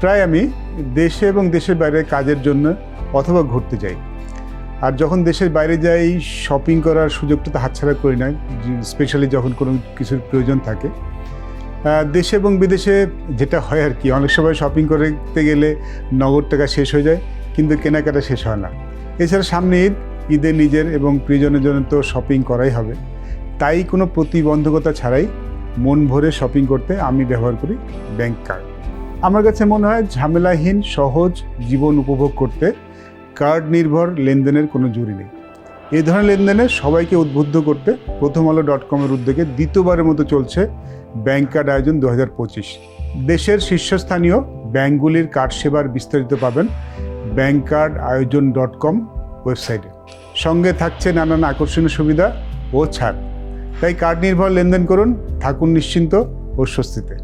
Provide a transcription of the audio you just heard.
প্রায় আমি দেশে এবং দেশের বাইরে কাজের জন্য অথবা ঘুরতে যাই। আর যখন দেশের বাইরে যাই শপিং করার সুযোগটা তো হাতছাড়া করি না স্পেশালি যখন কোনো কিছুর প্রয়োজন থাকে। দেশে এবং বিদেশে যেটা হয় আর কি, অনেক সময় শপিং করতে গেলে নগদ টাকা শেষ হয়ে যায়, কিন্তু কেনাকাটা শেষ হয় না। এছাড়া সামনে ঈদ, ঈদে নিজের এবং প্রিয়জনের জন্য তো শপিং করাই হবে। তাই কোনো প্রতিবন্ধকতা ছাড়াই মন ভরে শপিং করতে আমি ব্যবহার করি ব্যাংক কার্ড আমার কাছে মনে হয় ঝামেলাহীন, সহজ জীবন উপভোগ করতে কার্ড নির্ভর লেনদেনের কোনো জুরি নেই। এই ধরনের লেনদেনে সবাইকে উদ্বুদ্ধ করতে প্রথম আলো ডট কমের উদ্যোগে দ্বিতীয়বারের মতো চলছে ব্যাংক কার্ড আয়োজন দু হাজার পঁচিশ। দেশের শীর্ষস্থানীয় ব্যাংকগুলির কার্ড সেবার বিস্তারিত পাবেন bank card Ayojon dot com ওয়েবসাইটে। সঙ্গে থাকছে নানান আকর্ষণীয় সুবিধা ও ছাড়। তাই কার্ড নির্ভর লেনদেন করুন, থাকুন নিশ্চিন্ত ও স্বস্তিতে।